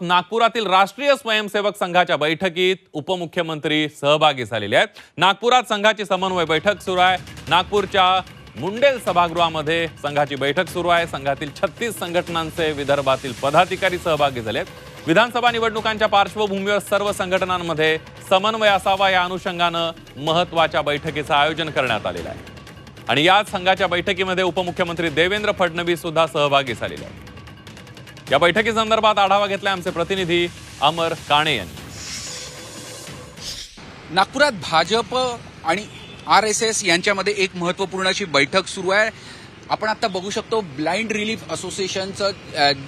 नागपुरातील राष्ट्रीय स्वयंसेवक संघाच्या बैठकीत उपमुख्यमंत्री सहभागी झालेले आहेत. नागपुरात संघाची समन्वय बैठक सुरू आहे. नागपूरच्या मुंडेल सभागृहामध्ये संघाची बैठक सुरू आहे. संघातील छत्तीस संघटनांचे विदर्भातील पदाधिकारी सहभागी झाले आहेत. विधानसभा निवडणुकांच्या पार्श्वभूमीवर सर्व संघटनांमध्ये समन्वय असावा या अनुषंगानं महत्त्वाच्या बैठकीचं आयोजन करण्यात आलेलं आहे. आणि याच संघाच्या बैठकीमध्ये उपमुख्यमंत्री देवेंद्र फडणवीस सुद्धा सहभागी झालेले आहेत. या बैठकीसंदर्भात आढावा घेतलाय आमचे प्रतिनिधी अमर काणे यांनी. नागपुरात भाजप आणि आर एस एस यांच्यामध्ये एक महत्त्वपूर्ण अशी बैठक सुरू आहे. आपण आता बघू शकतो ब्लाइंड रिलीफ असोसिएशनचं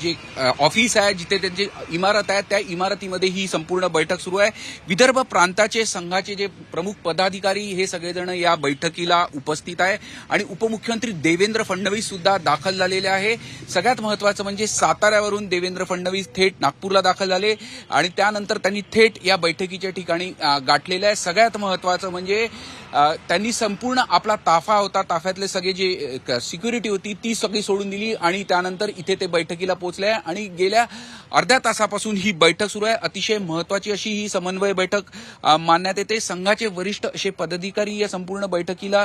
जे ऑफिस आहे जिथे त्यांची इमारत आहे त्या इमारतीमध्ये ही संपूर्ण बैठक सुरू आहे. विदर्भ प्रांताचे संघाचे जे प्रमुख पदाधिकारी हे सगळेजण या बैठकीला उपस्थित आहे. आणि उपमुख्यमंत्री देवेंद्र फडणवीस सुद्धा दाखल झालेले आहे. सगळ्यात महत्वाचं म्हणजे साताऱ्यावरून देवेंद्र फडणवीस थेट नागपूरला दाखल झाले. आणि त्यानंतर त्यांनी थेट या बैठकीच्या ठिकाणी गाठलेलं आहे. सगळ्यात महत्वाचं म्हणजे त्यांनी संपूर्ण आपला ताफा होता. ताफ्यातले सगळे जे सिक्युरिटी सिक्युरिटी होती ती सगळी सोडून दिली आणि त्यानंतर इथे ते बैठकीला पोहोचले आणि गेल्या अर्ध्या तासापासून ही बैठक सुरू आहे. अतिशय महत्वाची अशी ही समन्वय बैठक मानण्यात येते. संघाचे वरिष्ठ असे पदाधिकारी या संपूर्ण बैठकीला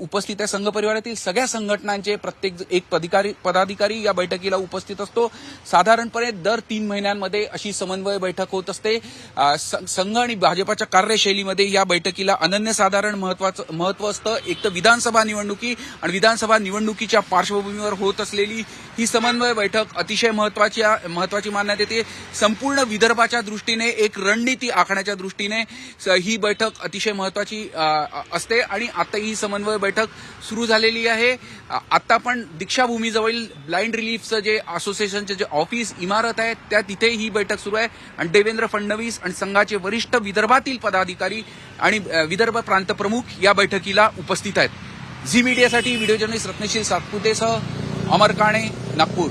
उपस्थित आहे. संघ परिवारातील सगळ्या संघटनांचे प्रत्येक एक पदाधिकारी पदाधिकारी या बैठकीला उपस्थित असतो. साधारणपणे दर तीन महिन्यांमध्ये अशी समन्वय बैठक होत असते. संघ आणि भाजपाच्या कार्यशैलीमध्ये या बैठकीला अनन्यसाधारण महत्वाचं महत्त्व असतं. एक तर विधानसभा निवडणुकी आणि विधानसभा निवडणुकीच्या पार्श्वभूमीवर होत असलेली ही समन्वय बैठक अतिशय महत्वाची महत्वाची मानण्यात येते. संपूर्ण विदर्भाच्या दृष्टीने एक रणनीती आखण्याच्या दृष्टीने स- ही बैठक अतिशय महत्वाची असते आणि आता ही समन्वय बैठक सुरू झालेली आहे. आता पण दीक्षाभूमीजवळील ब्लाइंड रिलीफचं जे असोसिएशनचे जे ऑफिस इमारत आहे त्या तिथे ही बैठक सुरू आहे. आणि देवेंद्र फडणवीस आणि संघाचे वरिष्ठ विदर्भातील पदाधिकारी आणि विदर्भ प्रांत प्रमुख या बैठकीला उपस्थित आहेत. झी मीडियासाठी व्हिडिओ जर्नलिस्ट रत्नशील सातपुतेसह अमर काणे नागपूर.